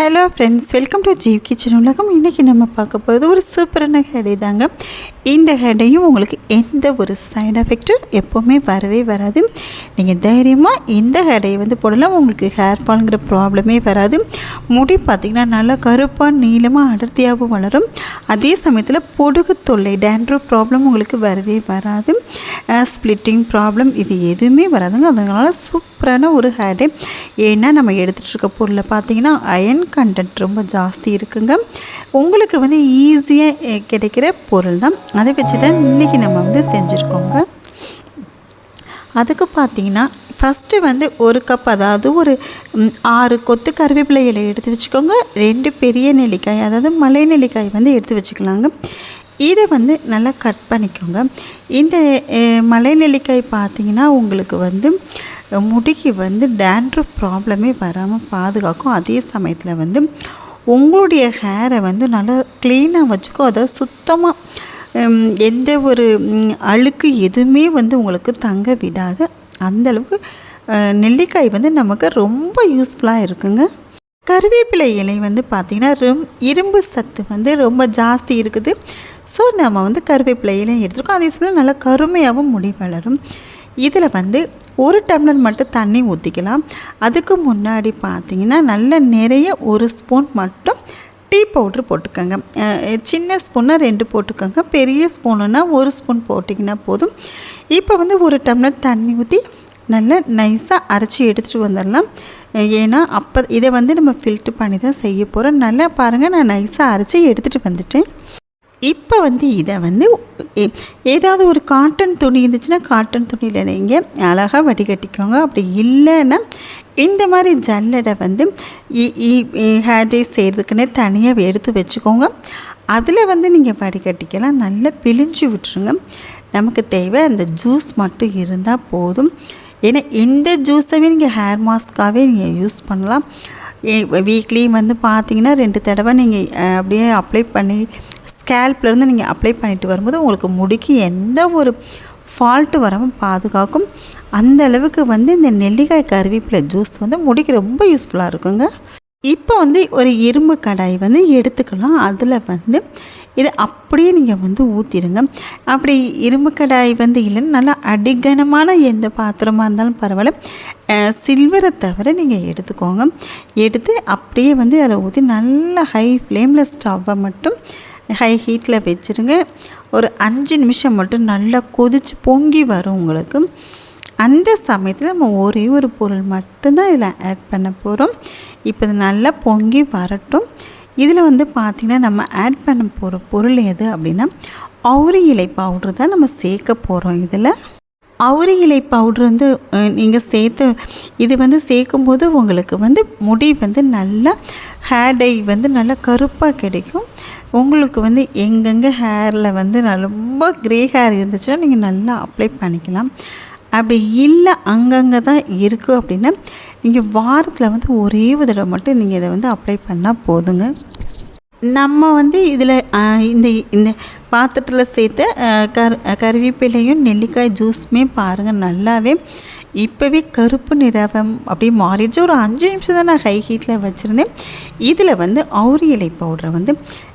Hello friends welcome to Jeev kitchen உலகம். இன்றைக்கி நம்ம பார்க்க போகிறது ஒரு சூப்பரான ஹெடை தாங்க. இந்த ஹெடையும் உங்களுக்கு எந்த ஒரு சைடு எஃபெக்ட்டும் எப்போவுமே வரவே வராது. நீங்கள் தைரியமாக இந்த ஹெடையை வந்து போடலாம். உங்களுக்கு ஹேர் ஃபால்ங்கிற ப்ராப்ளமே வராது. முடி பார்த்திங்கன்னா நல்லா கருப்பாக நீளமாக அடர்த்தியாகவும் வளரும். அதே சமயத்தில் பொடுகு தொல்லை டேண்ட்ரோ ப்ராப்ளம் உங்களுக்கு வரவே வராது. ஸ்ப்ளிட்டிங் ப்ராப்ளம் இது எதுவுமே வராதுங்க. அதனால் சூப்பரான ஒரு ஹேடே. ஏன்னா நம்ம எடுத்துகிட்ருக்க பொருளை பார்த்தீங்கன்னா அயன் கண்டென்ட் ரொம்ப ஜாஸ்தி இருக்குங்க. உங்களுக்கு வந்து ஈஸியாக கிடைக்கிற பொருள் தான் அதை வச்சு தான் இன்றைக்கி நம்ம வந்து செஞ்சுருக்கோங்க. அதுக்கு பார்த்தீங்கன்னா ஃபஸ்ட்டு வந்து ஒரு கப் அதாவது ஒரு ஆறு கொத்து கருவேப்பிலை இலை எடுத்து வச்சுக்கோங்க. ரெண்டு பெரிய நெல்லிக்காய் அதாவது மலை நெல்லிக்காய் வந்து எடுத்து வச்சுக்கலாங்க. இதை வந்து நல்லா கட் பண்ணிக்கோங்க. இந்த மலை நெல்லிக்காய் பார்த்தீங்கன்னா உங்களுக்கு வந்து முடிக்கு வந்து டேண்ட்ரஃப் ப்ராப்ளமே வராமல் பாதுகாக்கும். அதே சமயத்தில் வந்து உங்களுடைய ஹேரை வந்து நல்லா க்ளீனாக வச்சுக்கோ. அதை சுத்தமாக எந்த ஒரு அழுக்கு எதுவுமே வந்து உங்களுக்கு தங்க விடாது. அந்தளவுக்கு நெல்லிக்காய் வந்து நமக்கு ரொம்ப யூஸ்ஃபுல்லாக இருக்குங்க. கருவேப்பிலை இலை வந்து பார்த்திங்கன்னா ரொம் இரும்பு சத்து வந்து ரொம்ப ஜாஸ்தி இருக்குது. ஸோ நம்ம வந்து கருவேப்பிலை இலை எடுத்துருக்கோம். அதே சமயம் நல்லா கருமையாகவும் முடி வளரும். இதில் வந்து ஒரு டம்ளர் மட்டும் தண்ணி ஊற்றிக்கலாம் அதுக்கு முன்னாடி பார்த்திங்கன்னா நல்ல நிறைய ஒரு ஸ்பூன் மட்டும் டீ பவுட்ரு போட்டுக்கோங்க. சின்ன ஸ்பூன்னா ரெண்டு போட்டுக்கோங்க. பெரிய ஸ்பூனுன்னா ஒரு ஸ்பூன் போட்டிங்கன்னா போதும். இப்போ வந்து ஒரு டம்ளர் தண்ணி ஊற்றி நல்லா நைஸாக அரைச்சி எடுத்துகிட்டு வந்துடலாம். ஏன்னா அப்போ இதை வந்து நம்ம ஃபில்ட்ரு பண்ணி தான் செய்ய போகிறோம் நல்லா பாருங்கள் நான் நைஸாக அரைச்சி எடுத்துகிட்டு வந்துட்டேன். இப்போ வந்து இதை வந்து ஏதாவது ஒரு காட்டன் துணி இருந்துச்சுன்னா காட்டன் துணியில் நீங்கள் அழகாக வடிகட்டிக்கோங்க. அப்படி இல்லைன்னா இந்த மாதிரி ஜல்லடை வந்து ஹேர் டே செய்கிறதுக்குன்னே தனியாக எடுத்து வச்சுக்கோங்க. அதில் வந்து நீங்கள் வடிகட்டிக்கலாம். நல்லா பிழிஞ்சு விட்டுருங்க. நமக்கு தேவை அந்த ஜூஸ் மட்டும் இருந்தால் போதும். ஏன்னா இந்த ஜூஸவே நீங்கள் ஹேர் மாஸ்க்காகவே நீங்கள் யூஸ் பண்ணலாம். வீக்லி வந்து பார்த்தீங்கன்னா ரெண்டு தடவை நீங்கள் அப்படியே அப்ளை பண்ணி ஸ்கேல்ப்லேருந்து நீங்கள் அப்ளை பண்ணிட்டு வரும்போது உங்களுக்கு முடிக்கு எந்த ஒரு ஃபால்ட்டு வராமல் பாதுகாக்கும். அந்த அளவுக்கு வந்து இந்த நெல்லிக்காய் கருவேப்பிலை ஜூஸ் வந்து முடிக்கு ரொம்ப யூஸ்ஃபுல்லாக இருக்குங்க. இப்போ வந்து ஒரு இரும்பு கடாய் வந்து எடுத்துக்கலாம். அதில் வந்து இதை அப்படியே நீங்கள் வந்து ஊற்றிடுங்க அப்படி இரும்பு கடாய் வந்து இல்லைன்னு நல்லா அடிகனமான எந்த பாத்திரமாக இருந்தாலும் பரவாயில்ல. சில்வரை தவிர நீங்கள் எடுத்துக்கோங்க. எடுத்து அப்படியே வந்து அதில் ஊற்றி நல்லா ஹை ஃப்ளேமில் ஸ்டவ்வை மட்டும் ஹை ஹீட்டில் வச்சுருங்க. ஒரு அஞ்சு நிமிஷம் மட்டும் நல்லா கொதித்து பொங்கி வரும் உங்களுக்கு. அந்த சமயத்தில் நம்ம ஒரே ஒரு பொருள் மட்டும்தான் இதில் ஆட் பண்ண போகிறோம் இப்போ இது நல்லா பொங்கி வரட்டும். இதில் வந்து பார்த்திங்கன்னா நம்ம ஆட் பண்ண போகிற பொருள் எது அப்படின்னா அவுரி இலை பவுட்ரு தான் நம்ம சேர்க்க போகிறோம் இதில். அவுரி இலை பவுட்ரு வந்து நீங்கள் சேர்த்து இது வந்து சேர்க்கும்போது உங்களுக்கு வந்து முடி வந்து நல்லா ஹேர் டை வந்து நல்லா கருப்பாக கிடைக்கும். உங்களுக்கு வந்து எங்கெங்கே ஹேரில் வந்து ரொம்ப க்ரே ஹேர் இருந்துச்சுன்னா நீங்கள் நல்லா அப்ளை பண்ணிக்கலாம். அப்படி இல்லை அங்கங்கே தான் இருக்குது அப்படின்னா நீங்கள் வாரத்தில் வந்து ஒரே தடவை மட்டும் நீங்கள் இதை வந்து அப்ளை பண்ணால் போதுங்க. நம்ம வந்து இதில் இந்த இந்த பாத்திரத்தில் சேர்த்த கரு கருவேப்பிலையும் நெல்லிக்காய் ஜூஸுமே பாருங்கள் நல்லாவே. இப்போவே கருப்பு நிறவம் அப்படியே மாறிடுச்சு. ஒரு அஞ்சு நிமிஷம் தான் நான் ஹை ஹீட்டில் வச்சுருந்தேன். இதில் வந்து அவுரி இலை பவுடரை வந்து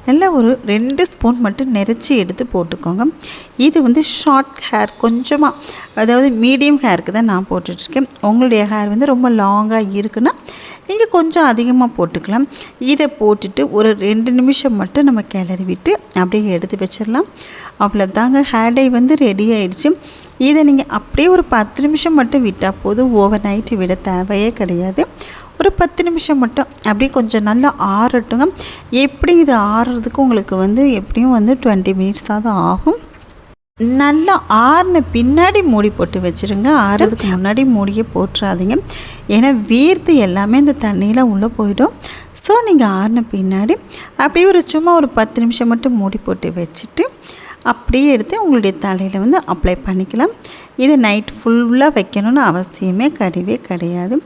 நல்லா ஒரு ரெண்டு ஸ்பூன் மட்டும் நிறச்சி எடுத்து போட்டுக்கோங்க. இது வந்து ஷார்ட் ஹேர் கொஞ்சமாக அதாவது மீடியம் ஹேருக்கு தான் நான் போட்டுட்ருக்கேன். உங்களுடைய ஹேர் வந்து ரொம்ப லாங்காக இருக்குன்னா நீங்கள் கொஞ்சம் அதிகமாக போட்டுக்கலாம். இதை போட்டுட்டு ஒரு ரெண்டு நிமிஷம் மட்டும் நம்ம கிளறி விட்டு அப்படியே எடுத்து வச்சிடலாம். அவ்வளோதாங்க ஹேர் டை வந்து ரெடி ஆயிடுச்சு. இதை நீங்கள் அப்படியே ஒரு பத்து நிமிஷம் மட்டும் விட்டால் போதும். ஓவர் நைட்டு விட தேவையே கிடையாது. பத்து நிமிஷம் மட்டும். அப்படியே கொஞ்சம் நல்லா ஆறட்டுங்க. எப்படி இது ஆறுறதுக்கு உங்களுக்கு வந்து எப்படியும் வந்து டுவெண்ட்டி மினிட்ஸாவது ஆகும். நல்லா ஆறின பின்னாடி மூடி போட்டு வச்சுருங்க. ஆறுறதுக்கு முன்னாடி மூடியே போட்டுறாதீங்க. ஏன்னா வேர்த்து எல்லாமே இந்த தண்ணியில் உள்ளே போயிடும். ஸோ நீங்கள் ஆறின பின்னாடி அப்படியே ஒரு சும்மா ஒரு பத்து நிமிஷம் மட்டும் மூடி போட்டு வச்சுட்டு அப்படியே எடுத்து உங்களுடைய தலையில் வந்து அப்ளை பண்ணிக்கலாம். இது நைட் ஃபுல்லாக வைக்கணும்னு அவசியமே கிடையவே கிடையாது.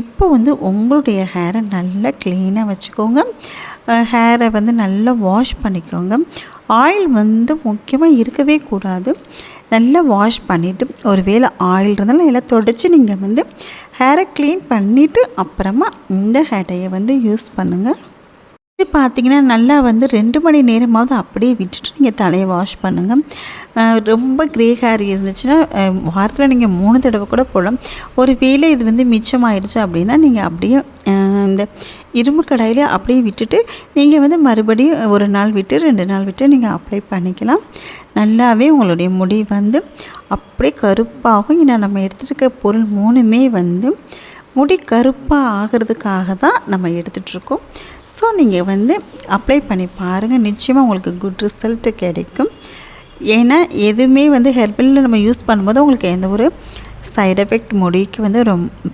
இப்போ வந்து உங்களுடைய ஹேரை நல்லா க்ளீனாக வச்சுக்கோங்க. ஹேரை வந்து நல்லா வாஷ் பண்ணிக்கோங்க. ஆயில் வந்து முக்கியமாக இருக்கவே கூடாது. நல்லா வாஷ் பண்ணிவிட்டு ஒரு வேளை ஆயில் இருந்தாலும் எல்லாம் தொடச்சி நீங்கள் வந்து ஹேரை க்ளீன் பண்ணிவிட்டு அப்புறமா இந்த ஹேடையை வந்து யூஸ் பண்ணுங்கள் இது பார்த்தீங்கன்னா நல்லா வந்து ரெண்டு மணி நேரமாவது அப்படியே விட்டுட்டு நீங்கள் தலையை வாஷ் பண்ணுங்கள் ரொம்ப க்ரே ஹேர் இருந்துச்சுன்னா வாரத்தில் நீங்கள் மூணு தடவை கூட போடலாம். ஒரு வேளை இது வந்து மிச்சமாயிடுச்சு அப்படின்னா நீங்கள் அப்படியே இந்த இரும்பு கடாயிலே அப்படியே விட்டுட்டு நீங்கள் வந்து மறுபடியும் ஒரு நாள் விட்டு ரெண்டு நாள் விட்டு நீங்கள் அப்ளை பண்ணிக்கலாம். நல்லாவே உங்களுடைய முடி வந்து அப்படியே கருப்பாகும். ஏன்னா நம்ம எடுத்துருக்க பொருள் மூணுமே வந்து முடி கருப்பாக ஆகிறதுக்காக தான் நம்ம எடுத்துகிட்ருக்கோம் ஸோ நீங்கள் வந்து அப்ளை பண்ணி பாருங்கள் நிச்சயமாக உங்களுக்கு குட் ரிசல்ட்டு கிடைக்கும். ஏன்னா எதுவுமே வந்து ஹெர்பலில் நம்ம யூஸ் பண்ணும்போது உங்களுக்கு எந்த ஒரு சைடு எஃபெக்ட் முடிக்கு வந்து ரொம்ப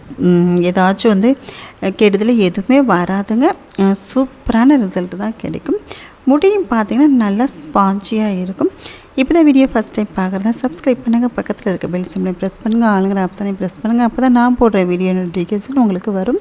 ஏதாச்சும் வந்து கெடுதல் எதுவுமே வராதுங்க. சூப்பரான ரிசல்ட் தான் கிடைக்கும். முடியும் பார்த்திங்கன்னா நல்லா ஸ்பாஞ்சியாக இருக்கும். இப்போ தான் வீடியோ ஃபஸ்ட் டைம் பார்க்குறதா சப்ஸ்கிரைப் பண்ணுங்கள் பக்கத்தில் இருக்க பெல் சிம்லையும் ப்ரெஸ் பண்ணுங்கள் ஆளுங்கிற ஆப்ஷனையும் ப்ரெஸ் பண்ணுங்கள் அப்போ தான் நான் போடுற வீடியோ நோட்டிஃபிகேஷன் உங்களுக்கு வரும்.